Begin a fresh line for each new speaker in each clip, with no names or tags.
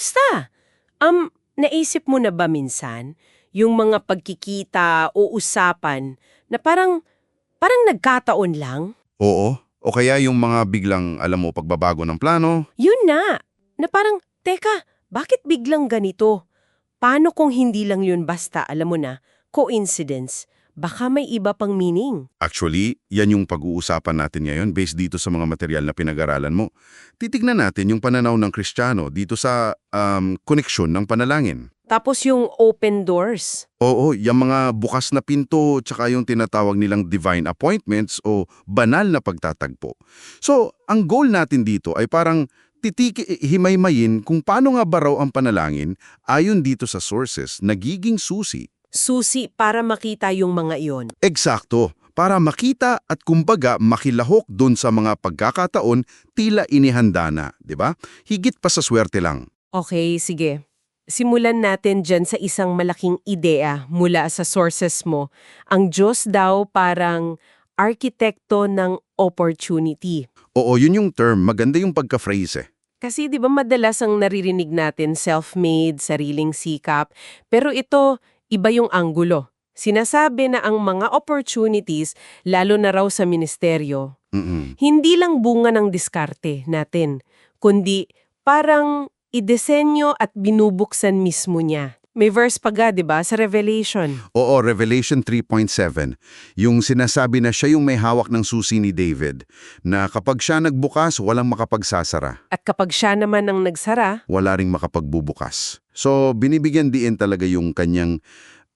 Kamusta? Um, naisip mo na ba minsan yung mga pagkikita o usapan na parang, parang nagkataon lang?
Oo. O kaya yung mga biglang, alam mo, pagbabago ng plano.
Yun na, na parang, teka, bakit biglang ganito? Paano kung hindi lang yun basta, alam mo na, coincidence? Baka may iba pang meaning.
Actually, yan yung pag-uusapan natin ngayon based dito sa mga material na pinag-aralan mo. Titignan natin yung pananaw ng Kristiyano dito sa um, koneksyon ng panalangin.
Tapos yung open doors.
Oo, yung mga bukas na pinto tsaka yung tinatawag nilang divine appointments o banal na pagtatagpo. So, ang goal natin dito ay parang titiki himay-mayin kung paano nga ba raw ang panalangin ayon dito sa sources nagiging susi.
Susi para makita yung mga iyon.
Eksakto, para makita at kumbaga makilahok dun sa mga pagkakataon tila inihanda na, di ba? Higit pa sa swerte lang.
Okay, sige. Simulan natin dyan sa isang malaking idea mula sa sources mo. Ang Diyos daw parang arkitekto ng opportunity.
Oo, yun yung term. Maganda yung pagka-phrase eh.
Kasi 'di ba madalas ang naririnig natin self-made, sariling sikap, pero ito iba yung anggulo. Sinasabi na ang mga opportunities, lalo na raw sa ministeryo,
Mm-mm.
hindi lang bunga ng diskarte natin, kundi parang idesenyo at binubuksan mismo niya. May verse pa ga, 'di ba, sa Revelation.
Oo, Revelation 3.7. Yung sinasabi na siya yung may hawak ng susi ni David, na kapag siya nagbukas, walang makapagsasara.
At kapag siya naman ang nagsara,
Wala ring makapagbubukas. So, binibigyan diin talaga yung kanyang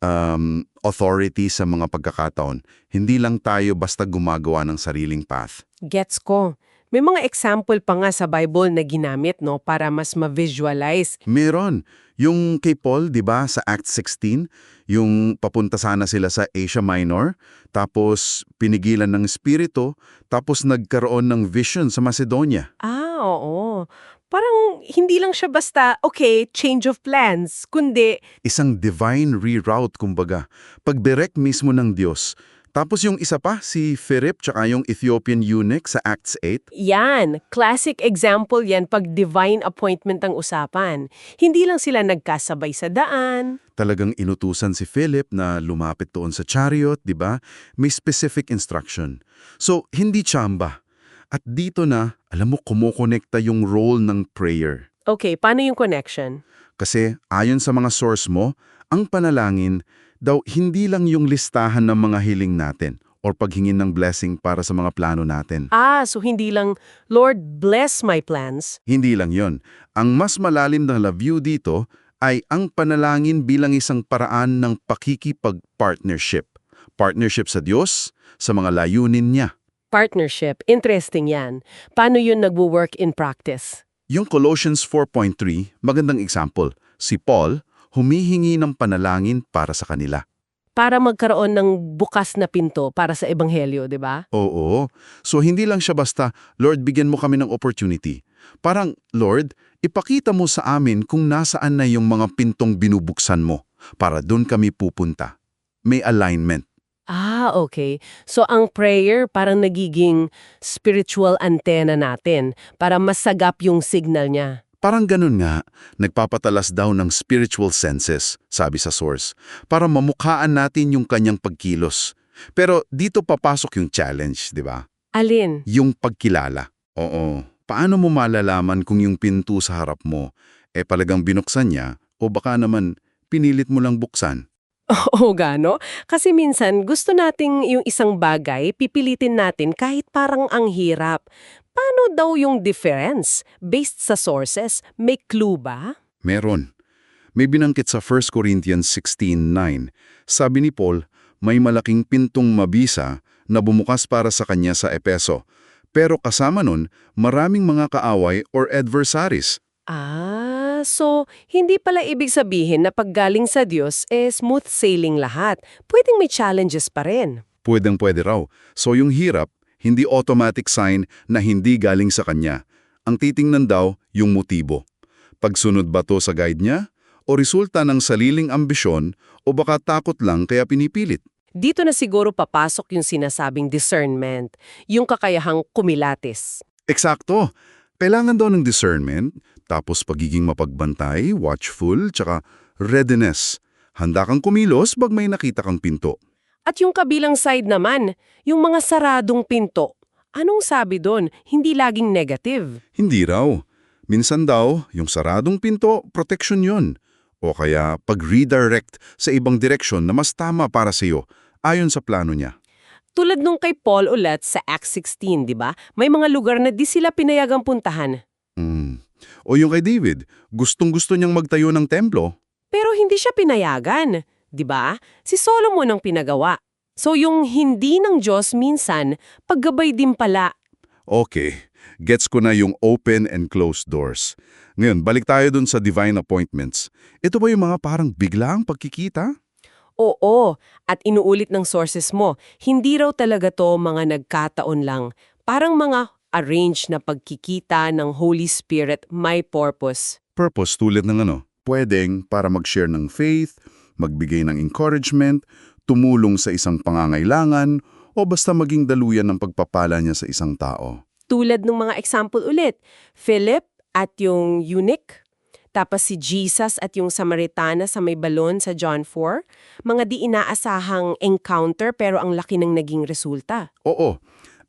um, authority sa mga pagkakataon. Hindi lang tayo basta gumagawa ng sariling path.
gets ko. May mga example pa nga sa Bible na ginamit no para mas ma-visualize
Meron. Yung kay Paul, di ba, sa Act 16, yung papunta sana sila sa Asia Minor, tapos pinigilan ng Espiritu, tapos nagkaroon ng vision sa Macedonia.
Ah, oo. Parang hindi lang siya basta, okay, change of plans, kundi,
Isang divine reroute, kumbaga. Pag-direct mismo ng Diyos. Tapos yung isa pa, si Philip, tsaka yung Ethiopian eunuch sa Acts 8.
yan, classic example yan pag divine appointment ang usapan. Hindi lang sila nagkasabay sa daan.
Talagang inutusan si Philip na lumapit doon sa chariot, di ba? May specific instruction. So, hindi tsamba. At dito na, alam mo, kumukonekta yung role ng prayer.
Okay, paano yung connection?
Kasi ayon sa mga source mo, ang panalangin daw hindi lang yung listahan ng mga hiling natin or paghingin ng blessing para sa mga plano natin.
Ah, so hindi lang, Lord, bless my plans.
Hindi lang yon. Ang mas malalim na love you dito ay ang panalangin bilang isang paraan ng pakikipag-partnership. Partnership sa Diyos, sa mga layunin niya.
Partnership, interesting yan. Paano yun nagwo-work in practice?
Yung Colossians 4.3, magandang example. Si Paul, humihingi ng panalangin para sa kanila.
Para magkaroon ng bukas na pinto para sa ebanghelyo, di ba?
Oo. So hindi lang siya basta, Lord, bigyan mo kami ng opportunity. Parang, Lord, ipakita mo sa amin kung nasaan na yung mga pintong binubuksan mo para doon kami pupunta. May alignment.
Ah, okay. So ang prayer parang nagiging spiritual antenna natin para masagap yung signal niya.
Parang ganun nga, nagpapatalas daw ng spiritual senses, sabi sa source, para mamukhaan natin yung kanyang pagkilos. Pero dito papasok yung challenge, di ba?
Alin?
Yung pagkilala. Oo. Paano mo malalaman kung yung pinto sa harap mo eh palagang binuksan niya o baka naman pinilit mo lang buksan?
Oo, gano? Kasi minsan gusto nating yung isang bagay, pipilitin natin kahit parang ang hirap. Paano daw yung difference? Based sa sources, may clue ba?
Meron. May binangkit sa 1 Corinthians 16.9. Sabi ni Paul, may malaking pintong mabisa na bumukas para sa kanya sa Epeso. Pero kasama nun, maraming mga kaaway or adversaries.
Ah, so hindi pala ibig sabihin na paggaling sa Diyos eh smooth sailing lahat. Pwedeng may challenges pa rin.
Pwedeng pwede raw. So yung hirap, hindi automatic sign na hindi galing sa kanya. Ang titingnan daw, yung motibo. Pagsunod ba to sa guide niya? O resulta ng saliling ambisyon? O baka takot lang kaya pinipilit?
Dito na siguro papasok yung sinasabing discernment, yung kakayahang kumilatis.
Eksakto. Kailangan daw ng discernment Tapos pagiging mapagbantay, watchful, tsaka readiness. Handa kang kumilos pag may nakita kang pinto.
At yung kabilang side naman, yung mga saradong pinto. Anong sabi doon? Hindi laging negative.
Hindi raw. Minsan daw, yung saradong pinto, protection yon. O kaya pag-redirect sa ibang direksyon na mas tama para sa iyo, ayon sa plano niya.
Tulad nung kay Paul ulit sa Acts 16, di ba? May mga lugar na di sila pinayagang puntahan.
O yung kay David, gustong-gusto niyang magtayo ng templo.
Pero hindi siya pinayagan, 'di ba? Si Solomon ang pinagawa. So yung hindi ng Diyos minsan, paggabay din pala.
Okay, gets ko na yung open and closed doors. Ngayon, balik tayo dun sa divine appointments. Ito ba yung mga parang biglaang pagkikita?
Oo, at inuulit ng sources mo, hindi raw talaga to mga nagkataon lang. Parang mga arranged na pagkikita ng Holy Spirit may purpose.
Purpose tulad ng ano? Pwedeng para mag-share ng faith, magbigay ng encouragement, tumulong sa isang pangangailangan, o basta maging daluyan ng pagpapala niya sa isang tao.
Tulad ng mga example ulit, Philip at yung eunuch, tapos si Jesus at yung Samaritana sa may balon sa John 4, mga di inaasahang encounter pero ang laki ng naging resulta.
Oo.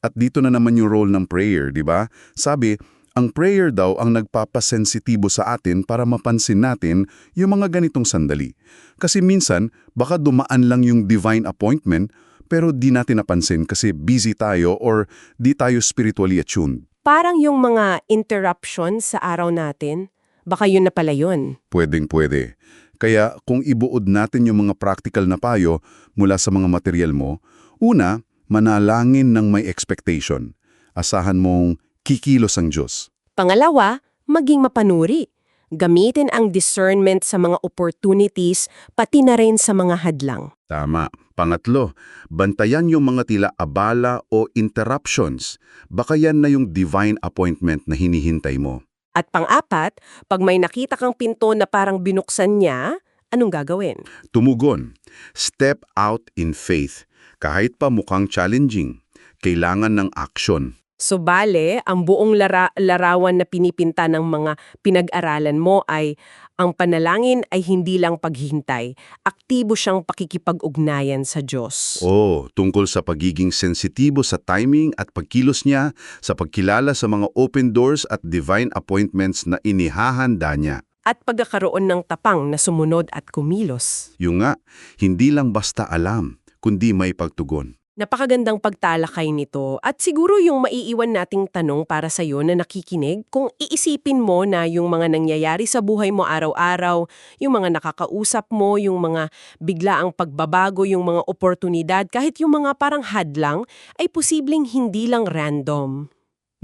At dito na naman yung role ng prayer, di ba? Sabi, ang prayer daw ang nagpapasensitibo sa atin para mapansin natin yung mga ganitong sandali. Kasi minsan, baka dumaan lang yung divine appointment, pero di natin napansin kasi busy tayo or di tayo spiritually attuned.
Parang yung mga interruption sa araw natin, baka yun na pala yun.
Pwedeng pwede. Kaya kung ibuod natin yung mga practical na payo mula sa mga material mo, una, manalangin ng may expectation. Asahan mong kikilos ang Diyos.
Pangalawa, maging mapanuri. Gamitin ang discernment sa mga opportunities, pati na rin sa mga hadlang.
Tama. Pangatlo, bantayan yung mga tila abala o interruptions. Baka yan na yung divine appointment na hinihintay mo.
At pang-apat, pag may nakita kang pinto na parang binuksan niya, anong gagawin?
Tumugon. Step out in faith. Kahit pa mukhang challenging. Kailangan ng action.
So bale, ang buong lara- larawan na pinipinta ng mga pinag-aralan mo ay ang panalangin ay hindi lang paghihintay, aktibo siyang pakikipag-ugnayan sa Diyos.
Oh, tungkol sa pagiging sensitibo sa timing at pagkilos niya sa pagkilala sa mga open doors at divine appointments na inihahanda niya.
At pagkakaroon ng tapang na sumunod at kumilos.
Yung nga, hindi lang basta alam, kundi may pagtugon.
Napakagandang pagtalakay nito at siguro yung maiiwan nating tanong para sa iyo na nakikinig kung iisipin mo na yung mga nangyayari sa buhay mo araw-araw, yung mga nakakausap mo, yung mga biglaang pagbabago, yung mga oportunidad, kahit yung mga parang hadlang, ay posibleng hindi lang random.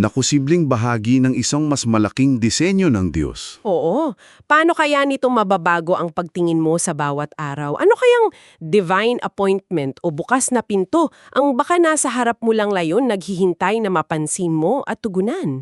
Nakusibleng bahagi ng isang mas malaking disenyo ng Diyos.
Oo. Paano kaya nito mababago ang pagtingin mo sa bawat araw? Ano kayang divine appointment o bukas na pinto ang baka nasa harap mo lang layon naghihintay na mapansin mo at tugunan?